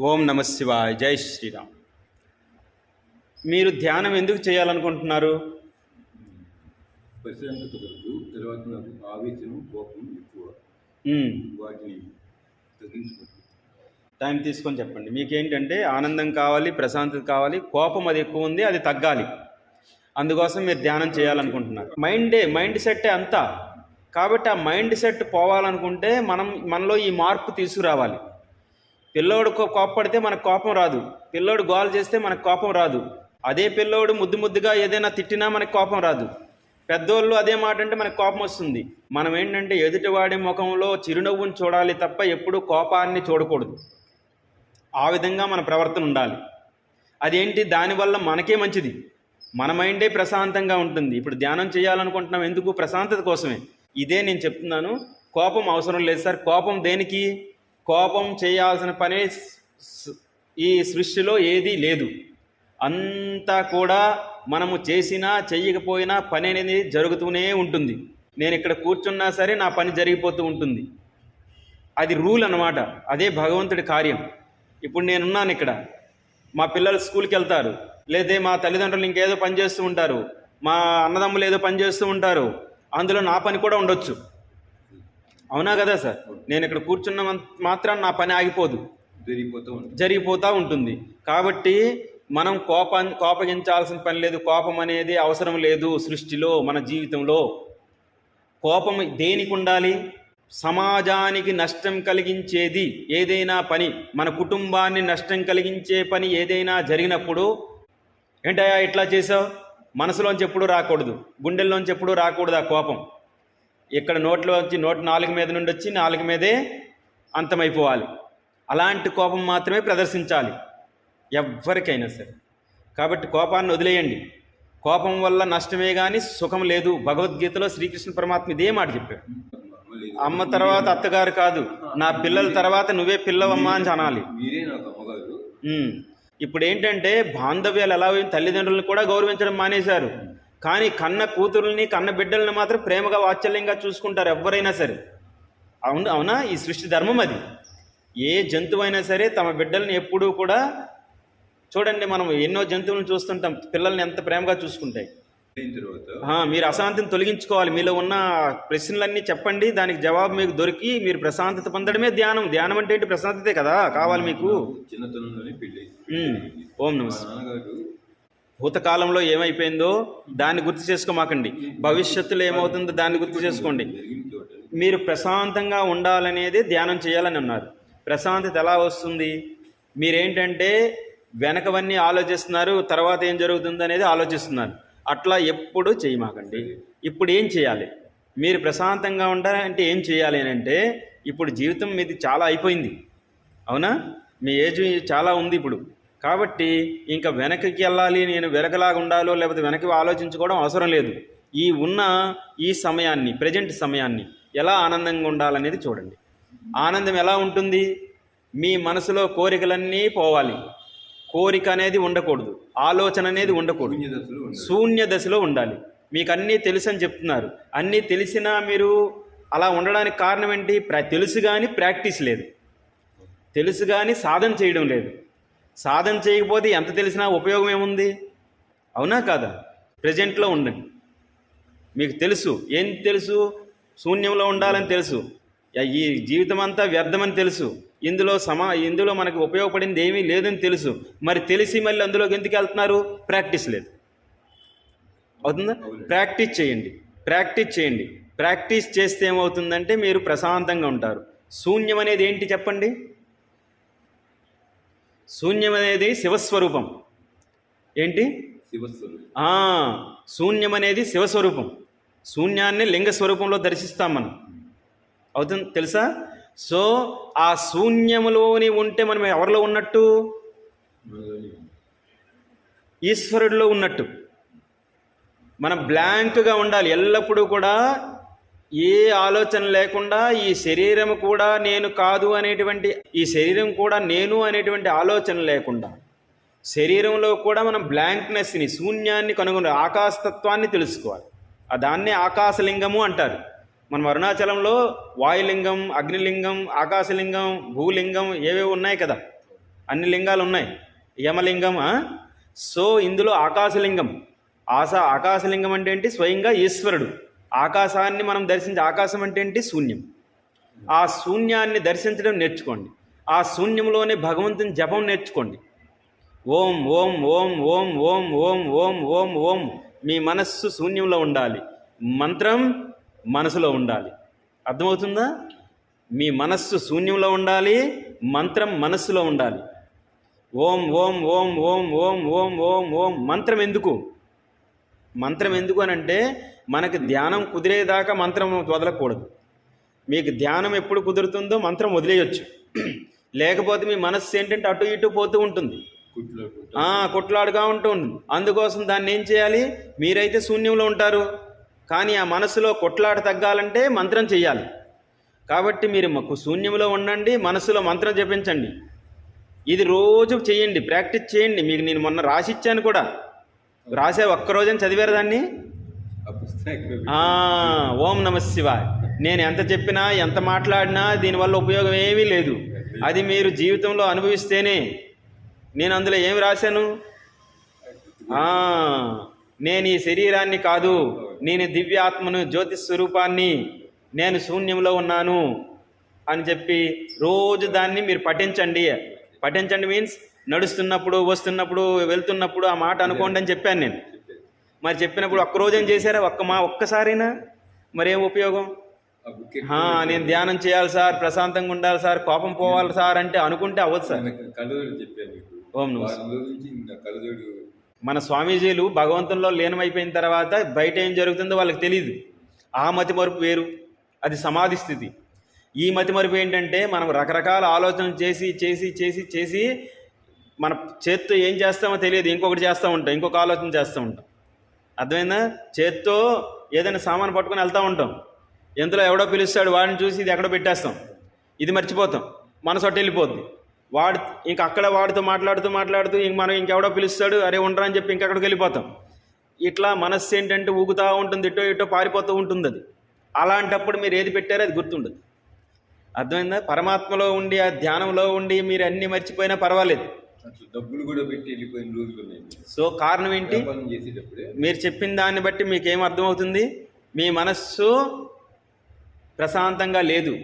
ఓం నమ శివాయ జై శ్రీరామ్. మీరు ధ్యానం ఎందుకు చేయాలనుకుంటున్నారు? టైం తీసుకొని చెప్పండి. మీకేంటంటే ఆనందం కావాలి ప్రశాంతత కావాలి కోపం అది ఎక్కువ ఉంది అది తగ్గాలి. అందుకోసం మీరు ధ్యానం చేయాలనుకుంటున్నారు. మైండే మైండ్ సెట్టే అంతా. కాబట్టి ఆ మైండ్ సెట్ పోవాలనుకుంటే మనం మనలో ఈ మార్పు తీసుకురావాలి. పిల్లోడు కోపపడితే కోప్పడితే మనకు కోపం రాదు. పిల్లోడు గోల్ చేస్తే మనకు కోపం రాదు. అదే పిల్లోడు ముద్దు ముద్దుగా ఏదైనా తిట్టినా మనకు కోపం రాదు. పెద్దోళ్ళు అదే మాట అంటే మనకు కోపం వస్తుంది. మనం ఏంటంటే ఎదుటివాడి ముఖంలో చిరునవ్వుని చూడాలి తప్ప ఎప్పుడూ కోపాన్ని చూడకూడదు. ఆ విధంగా మన ప్రవర్తన ఉండాలి. అదేంటి? దానివల్ల మనకే మంచిది. మన మైండే ప్రశాంతంగా ఉంటుంది. ఇప్పుడు ధ్యానం చేయాలనుకుంటున్నాం. ఎందుకు? ప్రశాంతత కోసమే. ఇదే నేను చెప్తున్నాను. కోపం అవసరం లేదు సార్. కోపం దేనికి? కోపం చేయాల్సిన పని ఈ సృష్టిలో ఏదీ లేదు. అంతా కూడా మనము చేసినా చెయ్యకపోయినా పని అనేది జరుగుతూనే ఉంటుంది. నేను ఇక్కడ కూర్చున్నా సరే నా పని జరిగిపోతూ ఉంటుంది. అది రూల్ అన్నమాట. అదే భగవంతుడి కార్యం. ఇప్పుడు నేనున్నాను ఇక్కడ. మా పిల్లలు స్కూల్కి వెళ్తారు. లేదే మా తల్లిదండ్రులు ఇంకేదో పని చేస్తూ ఉంటారు. మా అన్నదమ్ములు ఏదో పని చేస్తూ ఉంటారు. అందులో నా పని కూడా ఉండొచ్చు. అవునా కదా సార్? నేను ఇక్కడ కూర్చున్న మాత్రం నా పని ఆగిపోదు. జరిగిపోతూ ఉంటుంది. జరిగిపోతూ ఉంటుంది. కాబట్టి మనం కోపం కోపగించాల్సిన పని లేదు. కోపం అనేది అవసరం లేదు సృష్టిలో మన జీవితంలో. కోపం దేనికి ఉండాలి? సమాజానికి నష్టం కలిగించేది ఏదైనా పని మన కుటుంబాన్ని నష్టం కలిగించే పని ఏదైనా జరిగినప్పుడు ఏంటయ్యా ఇట్లా చేసావు? మనసులోంచి ఎప్పుడూ రాకూడదు. గుండెల్లోంచి ఎప్పుడూ రాకూడదు ఆ కోపం. ఇక్కడ నోట్లో వచ్చి నోటి నాలుగు మీద నుండి వచ్చి నాలుగు మీదే అంతమైపోవాలి. అలాంటి కోపం మాత్రమే ప్రదర్శించాలి. ఎవ్వరికైనా సరే. కాబట్టి కోపాన్ని వదిలేయండి. కోపం వల్ల నష్టమే కానీ సుఖం లేదు. భగవద్గీతలో శ్రీకృష్ణ పరమాత్మ ఇదే మాట చెప్పాడు. అమ్మ తర్వాత అత్తగారు కాదు. నా పిల్లల తర్వాత నువ్వే పిల్లవమ్మా అని అనాలి. ఇప్పుడు ఏంటంటే బాంధవ్యాలు ఎలా తల్లిదండ్రులను కూడా గౌరవించడం మానేశారు. కానీ కన్న కూతురుల్ని కన్న బిడ్డల్ని మాత్రం ప్రేమగా వాత్సల్యంగా చూసుకుంటారు ఎవరైనా సరే. అవును అవునా? ఈ సృష్టి ధర్మం అది. ఏ జంతువైనా సరే తమ బిడ్డల్ని ఎప్పుడూ కూడా చూడండి మనం ఎన్నో జంతువులను చూస్తుంటాం పిల్లల్ని ఎంత ప్రేమగా చూసుకుంటాయి. మీరు అశాంతిని తొలగించుకోవాలి. మీలో ఉన్న ప్రశ్నలన్నీ చెప్పండి దానికి జవాబు మీకు దొరికి మీరు ప్రశాంతత పొందడమే ధ్యానం. ధ్యానం అంటే ఏంటి? ప్రశాంతతే కదా కావాలి మీకు. చిన్నతనంలోనే పెళ్ళి. ఓం నాన్నగారు భూతకాలంలో ఏమైపోయిందో దాన్ని గుర్తు చేసుకోమాకండి. భవిష్యత్తులో ఏమవుతుందో దాన్ని గుర్తు చేసుకోండి. మీరు ప్రశాంతంగా ఉండాలనేది ధ్యానం చేయాలని ఉన్నారు ప్రశాంతత ఎలా వస్తుంది? మీరేంటంటే వెనకవన్నీ ఆలోచిస్తున్నారు తర్వాత ఏం జరుగుతుంది అనేది ఆలోచిస్తున్నారు. అట్లా ఎప్పుడు చేయమాకండి. ఇప్పుడు ఏం చేయాలి? మీరు ప్రశాంతంగా ఉండాలంటే ఏం చేయాలి అని అంటే ఇప్పుడు జీవితం మీది చాలా అయిపోయింది. అవునా? మీ ఏజ్ చాలా ఉంది ఇప్పుడు. కాబట్టి ఇంకా వెనక్కి వెళ్ళాలి నేను వెనకలాగా ఉండాలో లేకపోతే వెనక్కి ఆలోచించుకోవడం అవసరం లేదు. ఈ ఉన్న ఈ సమయాన్ని ప్రజెంట్ సమయాన్ని ఎలా ఆనందంగా ఉండాలనేది చూడండి. ఆనందం ఎలా ఉంటుంది? మీ మనసులో కోరికలన్నీ పోవాలి. కోరిక అనేది ఉండకూడదు. ఆలోచన అనేది ఉండకూడదు. శూన్య దశలో ఉండాలి. మీకు అన్నీ తెలుసు అని చెప్తున్నారు. అన్నీ తెలిసినా మీరు అలా ఉండడానికి కారణం ఏంటి? ప్రా తెలుసు కానీ ప్రాక్టీస్ లేదు. తెలుసు కానీ సాధన చేయడం లేదు. సాధన చేయకపోతే ఎంత తెలిసినా ఉపయోగం ఏముంది? అవునా కాదా? ప్రజెంట్లో ఉండండి. మీకు తెలుసు. ఏం తెలుసు? శూన్యంలో ఉండాలని తెలుసు. ఈ జీవితం అంతా వ్యర్థమని తెలుసు. ఇందులో సమా ఇందులో మనకు ఉపయోగపడింది ఏమీ లేదని తెలుసు. మరి తెలిసి మళ్ళీ అందులోకి ఎందుకు వెళ్తున్నారు? ప్రాక్టీస్ లేదు. అవుతుందా? ప్రాక్టీస్ చేయండి. ప్రాక్టీస్ చేయండి. ప్రాక్టీస్ చేస్తే ఏమవుతుందంటే మీరు ప్రశాంతంగా ఉంటారు. శూన్యం అనేది ఏంటి చెప్పండి? శూన్యం అనేది శివస్వరూపం. ఏంటి? శూన్యం అనేది శివస్వరూపం. శూన్యాన్ని లింగ స్వరూపంలో దర్శిస్తాం మనం. అవుతుంది తెలుసా? సో ఆ శూన్యములోని ఉంటే మనం ఎవరిలో ఉన్నట్టు. ఈశ్వరుడిలో ఉన్నట్టు. మనం బ్లాంక్గా ఉండాలి. ఎల్లప్పుడూ కూడా ఏ ఆలోచన లేకుండా ఈ శరీరం కూడా నేను కాదు అనేటువంటి ఈ శరీరం కూడా నేను అనేటువంటి ఆలోచన లేకుండా శరీరంలో కూడా మనం బ్లాంక్నెస్ని శూన్యాన్ని కనుగొని ఆకాశతత్వాన్ని తెలుసుకోవాలి. దాన్నే ఆకాశలింగము అంటారు. మనం అరుణాచలంలో వాయులింగం అగ్నిలింగం ఆకాశలింగం భూలింగం ఏవేవి ఉన్నాయి కదా? అన్ని లింగాలు ఉన్నాయి. యమలింగం సో ఇందులో ఆకాశలింగం. ఆశ ఆకాశలింగం అంటే ఏంటి? స్వయంగా ఈశ్వరుడు. ఆకాశాన్ని మనం దర్శించే ఆకాశం అంటే ఏంటి శూన్యం ఆ శూన్యాన్ని దర్శించడం నేర్చుకోండి ఆ శూన్యంలోనే భగవంతుని జపం నేర్చుకోండి ఓం ఓం ఓం ఓం ఓం ఓం ఓం ఓం ఓం మీ మనస్సు శూన్యంలో ఉండాలి మంత్రం మనసులో ఉండాలి అర్థమవుతుందా మీ మనస్సు శూన్యంలో ఉండాలి మంత్రం మనస్సులో ఉండాలి ఓం ఓం ఓం ఓం ఓం ఓం ఓం ఓం మంత్రం ఎందుకు మంత్రం ఎందుకు అని అంటే మనకి ధ్యానం కుదిరేదాకా మంత్రం వదలకూడదు. మీకు ధ్యానం ఎప్పుడు కుదురుతుందో మంత్రం వదిలేయొచ్చు. లేకపోతే మీ మనస్సు ఏంటంటే అటు ఇటు పోతూ ఉంటుంది. కొట్లాడుగా ఉంటుంది. అందుకోసం దాన్ని ఏం చేయాలి? మీరైతే శూన్యంలో ఉంటారు. కానీ ఆ మనసులో కొట్లాట తగ్గాలంటే మంత్రం చేయాలి కాబట్టి మీరు మాకు శూన్యంలో ఉండండి మనసులో మంత్రం జపించండి. ఇది రోజు చేయండి ప్రాక్టీస్ చేయండి. మీకు నేను మొన్న రాసిచ్చాను కూడా. రాసే ఒక్కరోజని చదివారు దాన్ని ఆ పుస్తకం ఎక్కడ ఆ, ఓం నమ శివాయ్. నేను ఎంత చెప్పినా ఎంత మాట్లాడినా దీనివల్ల ఉపయోగం ఏమీ లేదు. అది మీరు జీవితంలో అనుభవిస్తేనే. నేను అందులో ఏమి రాశాను? నేను ఈ శరీరాన్ని కాదు నేను దివ్యాత్మను జ్యోతి స్వరూపాన్ని నేను శూన్యంలో ఉన్నాను అని చెప్పి రోజు దాన్ని మీరు పఠించండి. పఠించండి మీన్స్ నడుస్తున్నప్పుడు వస్తున్నప్పుడు వెళ్తున్నప్పుడు ఆ మాట అనుకోండి అని చెప్పాను నేను. మరి చెప్పినప్పుడు ఒక్క రోజు ఏం చేశారా? ఒక్క మా ఒక్కసారైనా? మరేం ఉపయోగం? నేను ధ్యానం చేయాలి సార్ ప్రశాంతంగా ఉండాలి సార్ కోపం పోవాలి సార్ అంటే అనుకుంటే అవ్వదు సార్. ఓం మన స్వామీజీలు భగవంతుల్లో లీనమైపోయిన తర్వాత బయట ఏం జరుగుతుందో వాళ్ళకి తెలియదు ఆ మతి మరుపు వేరు. అది సమాధి స్థితి. ఈ మతి మరుపు ఏంటంటే మనం రకరకాల ఆలోచనలు చేసి చేసి చేసి చేసి మన చేత్తో ఏం చేస్తామో తెలియదు. ఇంకొకటి చేస్తూ ఉంటాం ఇంకొక ఆలోచన చేస్తూ ఉంటాం. అర్థమైందా? చేత్తో ఏదైనా సామాన్ పట్టుకొని వెళ్తూ ఉంటాం. ఎంతలో ఎవడో పిలుస్తాడు వాడిని చూసి ఇది ఎక్కడో పెట్టేస్తాం. ఇది మర్చిపోతాం. మనసు అటు వెళ్ళిపోద్ది. వాడు ఇంక అక్కడ వాడితో మాట్లాడుతూ మాట్లాడుతూ ఇంక మనం ఇంకెవడో పిలుస్తాడు అరే ఉండరా అని చెప్పి ఇంకెక్కడికి వెళ్ళిపోతాం. ఇట్లా మనస్సు ఏంటంటే ఊగుతూ ఉంటుంది ఇటో ఇటో పారిపోతూ ఉంటుంది అది. అలాంటప్పుడు మీరు ఏది పెట్టారో అది గుర్తుండదు. అర్థమైందా? పరమాత్మలో ఉండి ఆ ధ్యానంలో ఉండి మీరు అన్నీ మర్చిపోయినా పర్వాలేదు. అసలు డబ్బులు కూడా పెట్టి వెళ్ళిపోయిన రోజులు ఉన్నాయి. సో కారణం ఏంటి? వ్యాపారం చేసేటప్పుడే. మీరు చెప్పిన దాన్ని బట్టి మీకేం అర్థమవుతుంది? మీ మనస్సు ప్రశాంతంగా లేదు.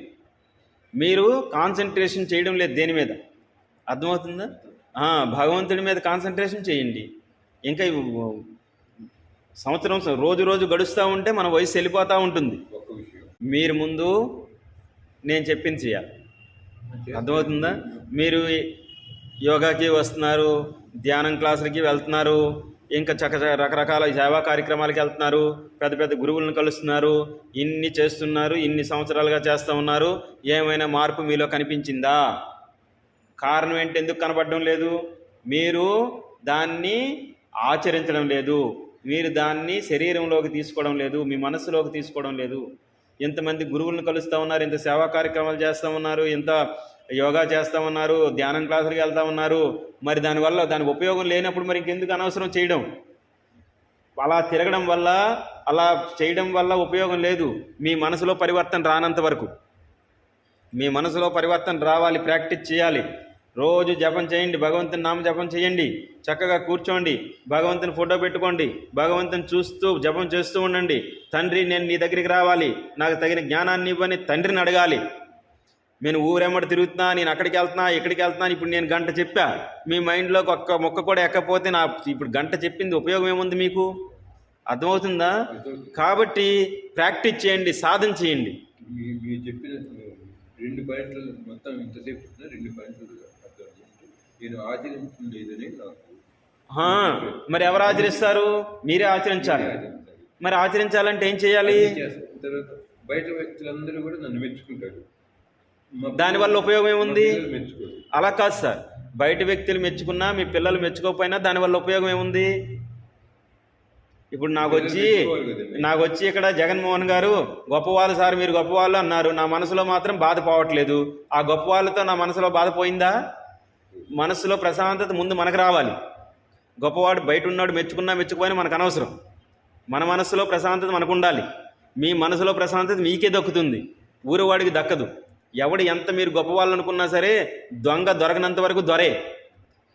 మీరు కాన్సన్ట్రేషన్ చేయడం లేదు దేని మీద? అర్థమవుతుందా? భగవంతుడి మీద కాన్సన్ట్రేషన్ చేయండి. ఇంకా సంవత్సరం రోజు రోజు గడుస్తూ ఉంటే మన వయసు వెళ్ళిపోతూ ఉంటుంది. మీరు ముందు నేను చెప్పింది చేయాలి. అర్థమవుతుందా? మీరు యోగాకి వస్తున్నారు ధ్యానం క్లాసులకి వెళ్తున్నారు ఇంకా చక్క రకరకాల సేవా కార్యక్రమాలకి వెళ్తున్నారు పెద్ద పెద్ద గురువులను కలుస్తున్నారు ఇన్ని చేస్తున్నారు ఇన్ని సంవత్సరాలుగా చేస్తూ ఉన్నారు ఏమైనా మార్పు మీలో కనిపించిందా? కారణం ఏంటి? ఎందుకు కనపడడం లేదు? మీరు దాన్ని ఆచరించడం లేదు. మీరు దాన్ని శరీరంలోకి తీసుకోవడం లేదు మీ మనసులోకి తీసుకోవడం లేదు. ఎంతమంది గురువులను కలుస్తూ ఉన్నారు ఇంత సేవా కార్యక్రమాలు చేస్తూ ఉన్నారు ఇంత యోగా చేస్తూ ఉన్నారు ధ్యానం క్లాసులకు వెళ్తూ ఉన్నారు. మరి దానివల్ల దానికి ఉపయోగం లేనప్పుడు మరి ఇంకెందుకు అనవసరం చేయడం? అలా తిరగడం వల్ల అలా చేయడం వల్ల ఉపయోగం లేదు. మీ మనసులో పరివర్తన రానంత వరకు. మీ మనసులో పరివర్తన రావాలి ప్రాక్టీస్ చేయాలి. రోజు జపం చేయండి భగవంతుని నామ జపం చేయండి. చక్కగా కూర్చోండి భగవంతుని ఫోటో పెట్టుకోండి భగవంతుని చూస్తూ జపం చేస్తూ ఉండండి. తండ్రి నేను నీ దగ్గరికి రావాలి. నాకు తగిన జ్ఞానాన్ని ఇవ్వని తండ్రిని అడగాలి. నేను ఊరెమ్మడి తిరుగుతున్నా నేను అక్కడికి వెళ్తున్నా ఇక్కడికి వెళ్తున్నాను ఇప్పుడు నేను గంట చెప్పా. మీ మైండ్లోకి ఒక్క మొక్క కూడా ఎక్కపోతే నా ఇప్పుడు గంట చెప్పింది ఉపయోగం ఏముంది మీకు? అర్థమవుతుందా? కాబట్టి ప్రాక్టీస్ చేయండి సాధన చేయండి. మీ- మీరు చెప్పిన రెండు పాయింట్లు మొత్తం ఇంతసేపు రెండు పాయింట్లు. నేను ఆచరించలేదని మరి ఎవరు ఆచరిస్తారు? మీరే ఆచరించాలి. మరి ఆచరించాలంటే ఏం చేయాలి? బయట వ్యక్తులందరూ కూడా నన్ను మెచ్చుకుంటారు. దానివల్ల ఉపయోగం ఏముంది? అలా కాదు సార్. బయట వ్యక్తులు మెచ్చుకున్నా మీ పిల్లలు మెచ్చుకోకపోయినా దానివల్ల ఉపయోగం ఏముంది? ఇప్పుడు నాకు వచ్చి. నాకు వచ్చి ఇక్కడ జగన్మోహన్ గారు గొప్పవాళ్ళు సార్ మీరు గొప్పవాళ్ళు అన్నారు. నా మనసులో మాత్రం బాధ పోవట్లేదు. ఆ గొప్ప వాళ్ళతో నా మనసులో బాధ పోయిందా? మనసులో ప్రశాంతత ముందు మనకు రావాలి. గొప్పవాడు బయట ఉన్నాడు మెచ్చుకున్నా మెచ్చుకుపోయినా మనకు అనవసరం. మన మనసులో ప్రశాంతత మనకు ఉండాలి. మీ మనసులో ప్రశాంతత మీకే దక్కుతుంది. ఊరివాడికి దక్కదు. ఎవడు ఎంత మీరు గొప్పవాళ్ళు అనుకున్నా సరే దొంగ దొరకనంత వరకు దొరే.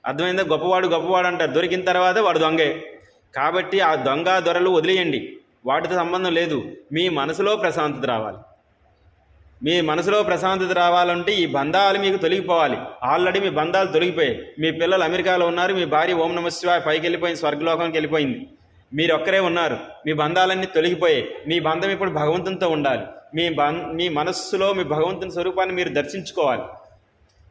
అర్థమైందా? గొప్పవాడు గొప్పవాడు అంటారు. దొరికిన తర్వాత వాడు దొంగే. కాబట్టి ఆ దొంగ దొరలు వదిలేయండి. వాటితో సంబంధం లేదు. మీ మనసులో ప్రశాంతత రావాలి. మీ మనసులో ప్రశాంతత రావాలంటే ఈ బంధాలు మీకు తొలగిపోవాలి. ఆల్రెడీ మీ బంధాలు తొలగిపోయాయి. మీ పిల్లలు అమెరికాలో ఉన్నారు. మీ భార్య ఓం నమ శివాయ పైకి వెళ్ళిపోయింది స్వర్గలోకానికి వెళ్ళిపోయింది. మీరు ఒక్కరే ఉన్నారు. మీ బంధాలన్నీ తొలగిపోయాయి. మీ బంధం ఇప్పుడు భగవంతునితో ఉండాలి. మీ మీ మనస్సులో మీ భగవంతుని స్వరూపాన్ని మీరు దర్శించుకోవాలి.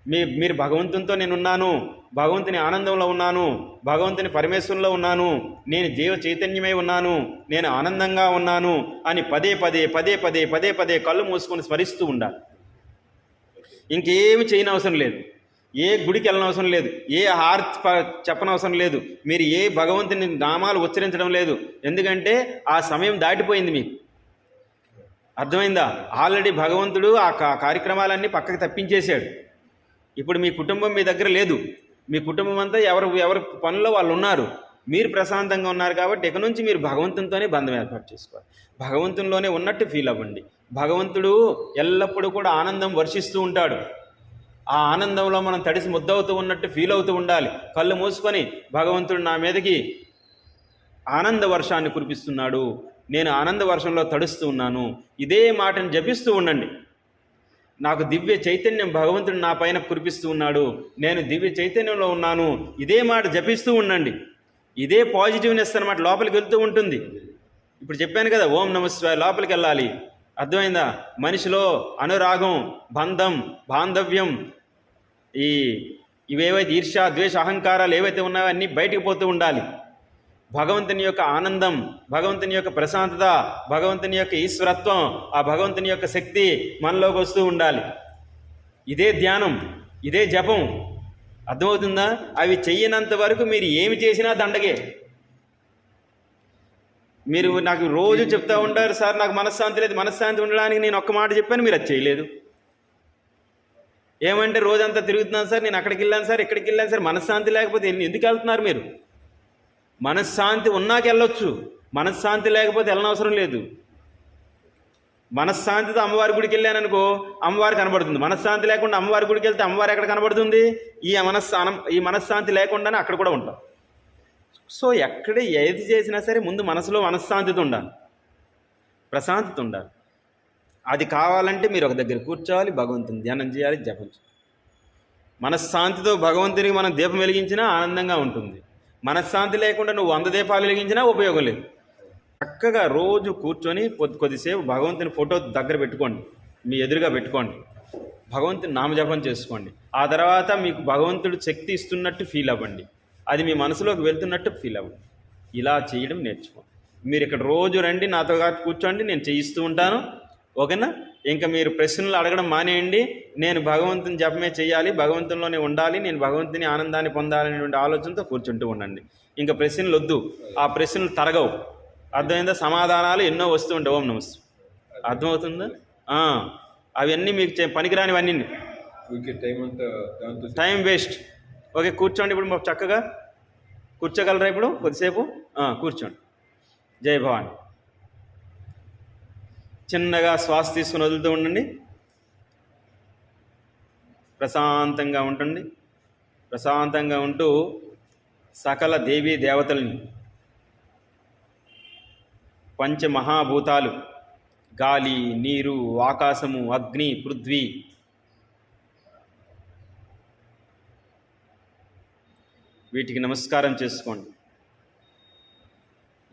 మీ మీరు భగవంతునితో నేను ఉన్నాను భగవంతుని ఆనందంలో ఉన్నాను భగవంతుని పరమేశ్వరంలో ఉన్నాను నేను జీవ చైతన్యమై ఉన్నాను నేను ఆనందంగా ఉన్నాను అని పదే పదే పదే పదే పదే పదే కళ్ళు మూసుకొని స్మరిస్తూ ఉండాలి. ఇంకేమి చేయనవసరం లేదు. ఏ గుడికి వెళ్ళనవసరం లేదు. ఏ హార్త్ చెప్పనవసరం లేదు. మీరు ఏ భగవంతుని నామాలు ఉచ్చరించడం లేదు. ఎందుకంటే ఆ సమయం దాటిపోయింది మీకు. అర్థమైందా? ఆల్రెడీ భగవంతుడు ఆ కా- కార్యక్రమాలన్నీ పక్కకి తప్పించేశాడు. ఇప్పుడు మీ కుటుంబం మీ దగ్గర లేదు. మీ కుటుంబం అంతా ఎవరు ఎవరి పనుల్లో వాళ్ళు ఉన్నారు. మీరు ప్రశాంతంగా ఉన్నారు కాబట్టి ఇక నుంచి మీరు భగవంతునితోనే బంధం ఏర్పాటు చేసుకోవాలి. భగవంతునిలోనే ఉన్నట్టు ఫీల్ అవ్వండి. భగవంతుడు ఎల్లప్పుడూ కూడా ఆనందం వర్షిస్తూ ఉంటాడు. ఆ ఆనందంలో మనం తడిసి ముద్దవుతూ ఉన్నట్టు ఫీల్ అవుతూ ఉండాలి. కళ్ళు మూసుకొని భగవంతుడు నా మీదకి ఆనంద వర్షాన్ని కురిపిస్తున్నాడు. నేను ఆనంద వర్షంలో తడుస్తూ ఉన్నాను. ఇదే మాటను జపిస్తూ ఉండండి. నాకు దివ్య చైతన్యం భగవంతుడు నా పైన కురిపిస్తూ ఉన్నాడు. నేను దివ్య చైతన్యంలో ఉన్నాను. ఇదే మాట జపిస్తూ ఉండండి. ఇదే పాజిటివ్నెస్ అనమాట లోపలికి వెళ్తూ ఉంటుంది. ఇప్పుడు చెప్పాను కదా ఓం నమస్వాయ లోపలికి వెళ్ళాలి. అర్థమైందా? మనిషిలో అనురాగం బంధం బాంధవ్యం ఈ ఇవేవైతే ఈర్ష్య ద్వేష అహంకారాలు ఏవైతే ఉన్నాయో అన్నీ బయటికి పోతూ ఉండాలి. భగవంతుని యొక్క ఆనందం భగవంతుని యొక్క ప్రశాంతత భగవంతుని యొక్క ఈశ్వరత్వం ఆ భగవంతుని యొక్క శక్తి మనలోకి వస్తూ ఉండాలి. ఇదే ధ్యానం ఇదే జపం. అర్థమవుతుందా? అవి చెయ్యనంత వరకు మీరు ఏమి చేసినా దండగే. మీరు నాకు రోజు చెప్తా ఉంటారు సార్ నాకు మనశ్శాంతి లేదు మనశ్శాంతి ఉండడానికి నేను ఒక్క మాట చెప్పాను మీరు అది చేయలేదు. ఏమంటే రోజంతా తిరుగుతున్నాను సార్ నేను అక్కడికి వెళ్ళాను సార్ ఇక్కడికి వెళ్ళాను సార్ మనశ్శాంతి లేకపోతే ఎందుకు వెళ్తున్నారు మీరు? మనశ్శాంతి ఉన్నాక వెళ్ళొచ్చు. మనశ్శాంతి లేకపోతే వెళ్ళనవసరం లేదు. మనశ్శాంతితో అమ్మవారి గుడికి వెళ్ళాను అనుకో అమ్మవారు కనబడుతుంది. మనశ్శాంతి లేకుండా అమ్మవారి గుడికి వెళ్తే అమ్మవారు ఎక్కడ కనబడుతుంది? ఈ మనస్సానం ఈ మనశ్శాంతి లేకుండానే అక్కడ కూడా ఉంటాం. సో ఎక్కడ ఏది చేసినా సరే ముందు మనసులో మనశ్శాంతితో ఉండాలి. ప్రశాంతత ఉండాలి. అది కావాలంటే మీరు ఒక దగ్గర కూర్చోవాలి భగవంతుని ధ్యానం చేయాలి జపం చేయాలి. మనశ్శాంతితో భగవంతునికి మనం దీపం వెలిగించినా ఆనందంగా ఉంటుంది. మనశ్శాంతి లేకుండా నువ్వు వంద దీపాలు వెలిగించినా ఉపయోగం లేదు. చక్కగా రోజు కూర్చొని కొద్ది కొద్దిసేపు భగవంతుని ఫోటో దగ్గర పెట్టుకోండి. మీ ఎదురుగా పెట్టుకోండి. భగవంతుని నామజపం చేసుకోండి. ఆ తర్వాత మీకు భగవంతుడు శక్తి ఇస్తున్నట్టు ఫీల్ అవ్వండి. అది మీ మనసులోకి వెళ్తున్నట్టు ఫీల్ అవ్వండి. ఇలా చేయడం నేర్చుకోండి. మీరు ఇక్కడ రోజు రండి నాతో కూర్చోండి నేను చేయిస్తూ ఉంటాను. ఓకేనా? ఇంకా మీరు ప్రశ్నలు అడగడం మానేయండి. నేను భగవంతుని జపమే చేయాలి భగవంతునిలోనే ఉండాలి నేను భగవంతుని ఆనందాన్ని పొందాలనేటువంటి ఆలోచనతో కూర్చుంటూ ఉండండి. ఇంకా ప్రశ్నలు వద్దు. ఆ ప్రశ్నలు తరగవు. అర్థమైందా? సమాధానాలు ఎన్నో వస్తూ ఉంటాయి. ఓం నమస్తే అర్థమవుతుందా? అవన్నీ మీకు పనికిరానివన్నీ. టైం అంతా దాంతో టైం వేస్ట్. ఓకే కూర్చోండి ఇప్పుడు మాకు చక్కగా. కూర్చోగలరా ఇప్పుడు? కొద్దిసేపు? కూర్చోండి. జై భవాని. చిన్నగా శ్వాస తీసుకుని వదులుతూ ఉండండి. ప్రశాంతంగా ఉండండి ప్రశాంతంగా ఉంటూ సకల దేవీ దేవతల్ని పంచమహాభూతాలు గాలి నీరు ఆకాశము అగ్ని పృథ్వీ వీటికి నమస్కారం చేసుకోండి.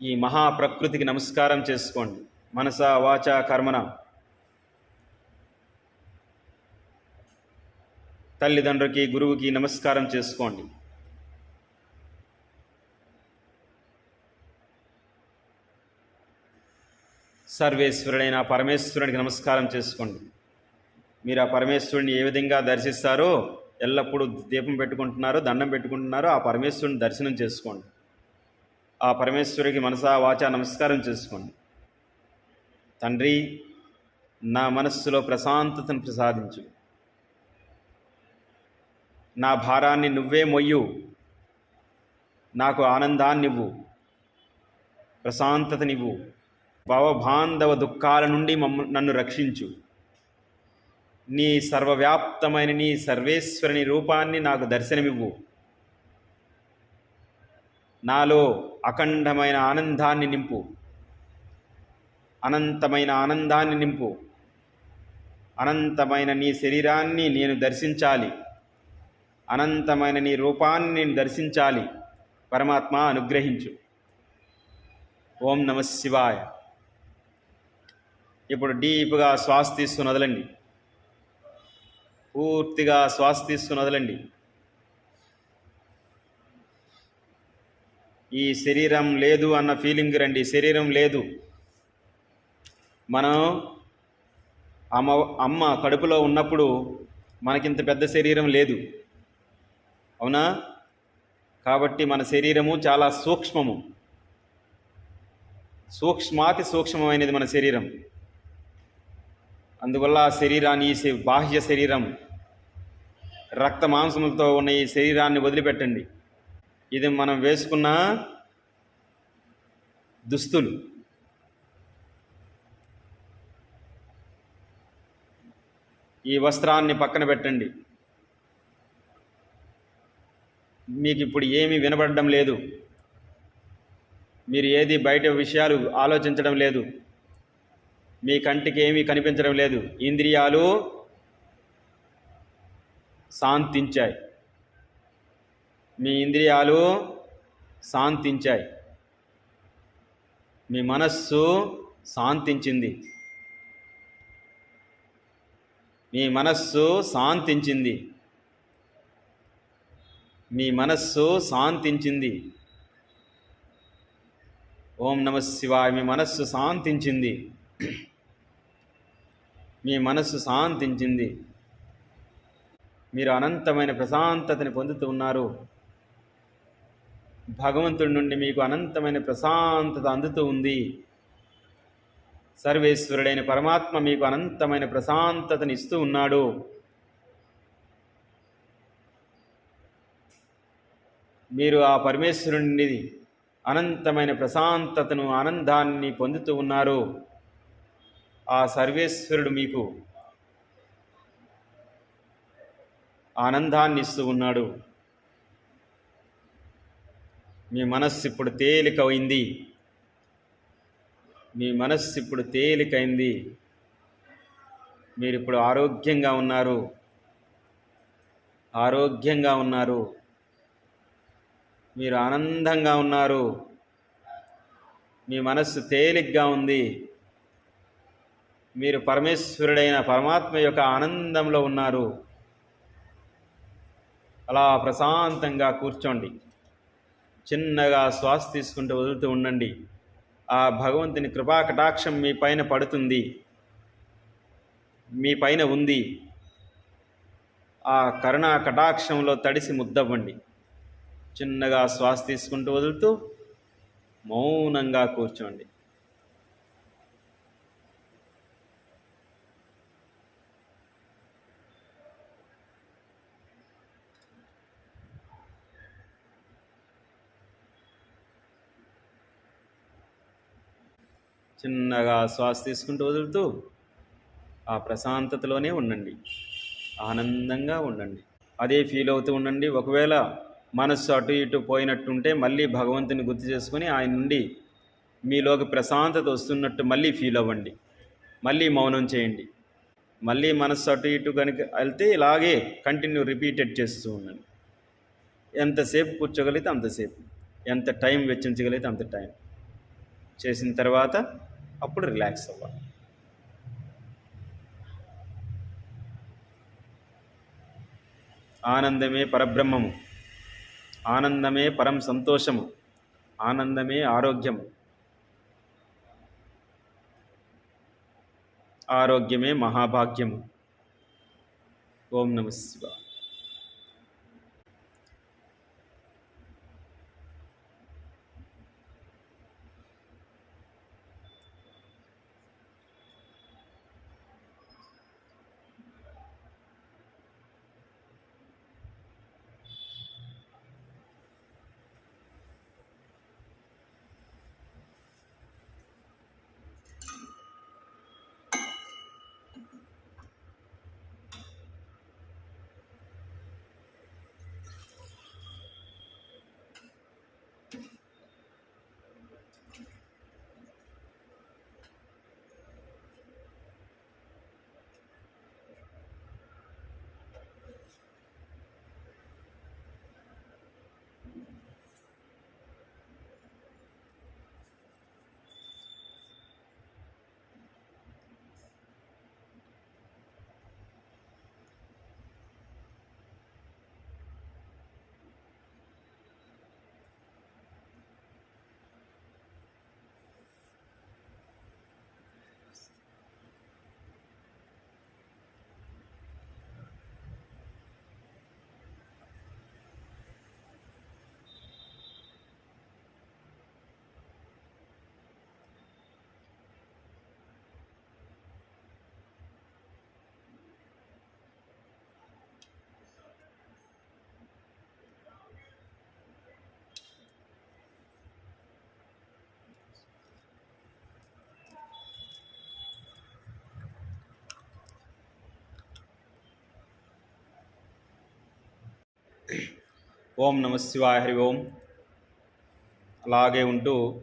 ఈ మహాప్రకృతికి నమస్కారం చేసుకోండి. మనస వాచ కర్మన తల్లిదండ్రులకి గురువుకి నమస్కారం చేసుకోండి. సర్వేశ్వరుడైన పరమేశ్వరునికి నమస్కారం చేసుకోండి. మీరు ఆ పరమేశ్వరుని ఏ విధంగా దర్శిస్తారో ఎల్లప్పుడూ దీపం పెట్టుకుంటున్నారో దండం పెట్టుకుంటున్నారో ఆ పరమేశ్వరుని దర్శనం చేసుకోండి. ఆ పరమేశ్వరికి మనసా వాచా నమస్కారం చేసుకోండి. తండ్రి నా మనస్సులో ప్రశాంతతను ప్రసాదించు. నా భారాన్ని నువ్వే మొయ్యు. నాకు ఆనందాన్నివ్వు ప్రశాంతతనివ్వు భవబాంధవ దుఃఖాల నుండి మమ్మ నన్ను రక్షించు. నీ సర్వవ్యాప్తమైన నీ సర్వేశ్వరుని రూపాన్ని నాకు దర్శనమివ్వు. నాలో అఖండమైన ఆనందాన్ని నింపు. అనంతమైన ఆనందాన్ని నింపు. అనంతమైన నీ శరీరాన్ని నేను దర్శించాలి. అనంతమైన నీ రూపాన్ని నేను దర్శించాలి. పరమాత్మ అనుగ్రహించు. ఓం నమ శివాయ. ఇప్పుడు డీప్గా శ్వాస తీసుకుని వదలండి పూర్తిగా శ్వాస తీసుకుని వదలండి ఈ శరీరం లేదు అన్న ఫీలింగ్ రండి. శరీరం లేదు. మనం అమ్మ అమ్మ కడుపులో ఉన్నప్పుడు మనకింత పెద్ద శరీరం లేదు. అవునా? కాబట్టి మన శరీరము చాలా సూక్ష్మము. సూక్ష్మాతి సూక్ష్మమైనది మన శరీరం. అందువల్ల ఆ శరీరాన్ని ఈ బాహ్య శరీరం రక్త మాంసములతో ఉన్న ఈ శరీరాన్ని వదిలిపెట్టండి. ఇది మనం వేసుకున్న దుస్తులు. ఈ వస్త్రాన్ని పక్కన పెట్టండి. మీకు ఇప్పుడు ఏమీ వినబడడం లేదు. మీరు ఏది బయట విషయాలు ఆలోచించడం లేదు. మీ కంటికి ఏమీ కనిపించడం లేదు. ఇంద్రియాలు శాంతించాయి. మీ ఇంద్రియాలు శాంతించాయి. మీ మనస్సు శాంతించింది. మీ మనస్సు శాంతించింది. మీ మనస్సు శాంతించింది. ఓం నమ శివాయ. మీ మనస్సు శాంతించింది. మీ మనస్సు శాంతించింది. మీరు అనంతమైన ప్రశాంతతని పొందుతూ ఉన్నారు. భగవంతుడి నుండి మీకు అనంతమైన ప్రశాంతత అందుతూ ఉంది. సర్వేశ్వరుడైన పరమాత్మ మీకు అనంతమైన ప్రశాంతతని ఇస్తూ ఉన్నాడు. మీరు ఆ పరమేశ్వరుడి అనంతమైన ప్రశాంతతను ఆనందాన్ని పొందుతూ ఉన్నారు. ఆ సర్వేశ్వరుడు మీకు ఆనందాన్ని ఇస్తూ ఉన్నాడు. మీ మనస్సు ఇప్పుడు తేలికైంది. మీ మనస్సు ఇప్పుడు తేలికైంది. మీరు ఇప్పుడు ఆరోగ్యంగా ఉన్నారు. ఆరోగ్యంగా ఉన్నారు. మీరు ఆనందంగా ఉన్నారు. మీ మనస్సు తేలిగ్గా ఉంది. మీరు పరమేశ్వరుడైన పరమాత్మ యొక్క ఆనందంలో ఉన్నారు. అలా ప్రశాంతంగా కూర్చోండి. చిన్నగా శ్వాస తీసుకుంటూ వదులుతూ ఉండండి. ఆ భగవంతుని కృపా కటాక్షం మీ పైన పడుతుంది. మీ పైన ఉంది. ఆ కరుణా కటాక్షంలో తడిసి ముద్దవ్వండి. చిన్నగా శ్వాస తీసుకుంటూ వదులుతూ మౌనంగా కూర్చోండి. చిన్నగా శ్వాస తీసుకుంటూ వదులుతూ ఆ ప్రశాంతతలోనే ఉండండి. ఆనందంగా ఉండండి. అదే ఫీల్ అవుతూ ఉండండి. ఒకవేళ మనస్సు అటు ఇటు పోయినట్టుంటే మళ్ళీ భగవంతుని గుర్తు చేసుకొని ఆయన నుండి మీలోకి ప్రశాంతత వస్తున్నట్టు మళ్ళీ ఫీల్ అవ్వండి. మళ్ళీ మౌనం చేయండి. మళ్ళీ మనస్సు అటు ఇటు కనుక వెళ్తే ఇలాగే కంటిన్యూ రిపీటెడ్ చేస్తూ ఉండండి. ఎంతసేపు కూర్చోగలిగితే అంతసేపు. ఎంత టైం వెచ్చించగలిగితే అంత టైం. చేసిన తర్వాత అప్పుడు రిలాక్స్ అవ్వాలి. ఆనందమే పరబ్రహ్మము. ఆనందమే పరం సంతోషము. ఆనందమే ఆరోగ్యము. ఆరోగ్యమే మహాభాగ్యము. ఓం నమ శివాయ. ఓం నమ శివాయ హరి ఓం. అలాగే ఉంటూ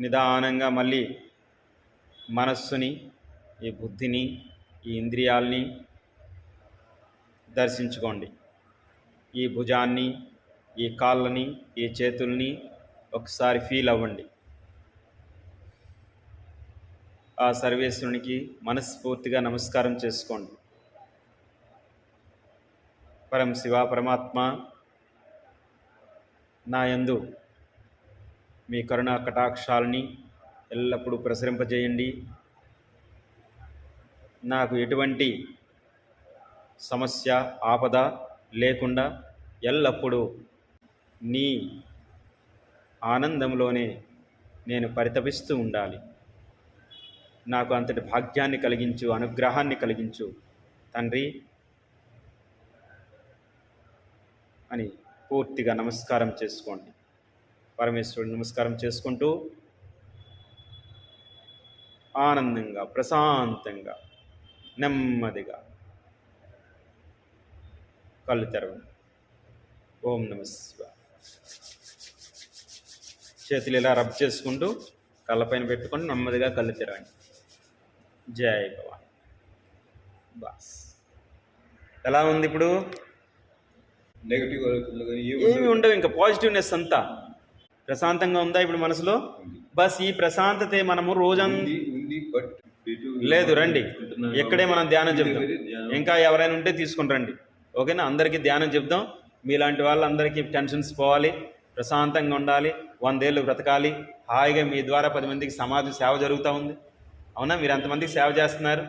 నిదానంగా మళ్ళీ మనస్సుని ఈ బుద్ధిని ఈ ఇంద్రియాల్ని దర్శించుకోండి. ఈ భుజాన్ని ఈ కాళ్ళని ఈ చేతుల్ని ఒకసారి ఫీల్ అవ్వండి. ఆ సర్వేశ్వరునికి మనస్ఫూర్తిగా నమస్కారం చేసుకోండి. పరం శివ పరమాత్మ నా యందు మీ కరుణా కటాక్షాలని ఎల్లప్పుడూ ప్రసరింపజేయండి. నాకు ఎటువంటి సమస్య ఆపద లేకుండా ఎల్లప్పుడూ నీ ఆనందంలోనే నేను పరితపిస్తూ ఉండాలి. నాకు అంతటి భాగ్యాన్ని కలిగించు అనుగ్రహాన్ని కలిగించు. తండ్రి అని పూర్తిగా నమస్కారం చేసుకోండి. పరమేశ్వరుడు నమస్కారం చేసుకుంటూ ఆనందంగా ప్రశాంతంగా నెమ్మదిగా కళ్ళు తెరవండి. ఓం నమ చేతులు ఇలా రబ్ చేసుకుంటూ కళ్ళపైన పెట్టుకొని నెమ్మదిగా కళ్ళు తెరవండి. జై భవాన్. బాస్. ఎలా ఉంది ఇప్పుడు? నెగిటివ్ ఏమి ఉండవు ఇంకా పాజిటివ్నెస్ అంతా. ప్రశాంతంగా ఉందా ఇప్పుడు మనసులో? బస్ ఈ ప్రశాంతతే మనము రోజంతా లేదు రండి. ఇక్కడే మనం ధ్యానం చెప్దాం ఇంకా ఎవరైనా ఉంటే తీసుకుని రండి. ఓకేనా? అందరికీ ధ్యానం చెప్దాం. మీలాంటి వాళ్ళందరికీ టెన్షన్స్ పోవాలి. ప్రశాంతంగా ఉండాలి. వందేళ్ళు బ్రతకాలి. హాయిగా మీ ద్వారా పది మందికి సమాజ సేవ జరుగుతూ ఉంది. అవునా? మీరు ఎంతమందికి సేవ చేస్తున్నారు.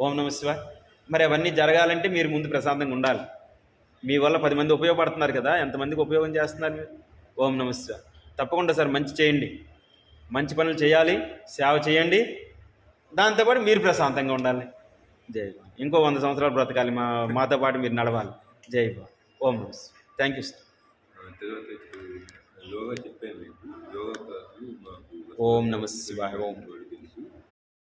ఓం నమ శివ మరి అవన్నీ జరగాలంటే మీరు ముందు ప్రశాంతంగా ఉండాలి. మీ వల్ల పది మంది ఉపయోగపడుతున్నారు కదా ఎంతమందికి ఉపయోగం చేస్తున్నారు మీరు? ఓం నమ శివ తప్పకుండా సార్ మంచి చేయండి. మంచి పనులు చేయాలి సేవ చేయండి. దాంతోపాటు మీరు ప్రశాంతంగా ఉండాలి. జై. ఇంకో వంద సంవత్సరాలు బ్రతకాలి మా మాతో పాటు మీరు నడవాలి. జై భగవాన్. ఓం నమస్ థ్యాంక్ యూ సార్ ఓం నమ శివాయ. ఓం.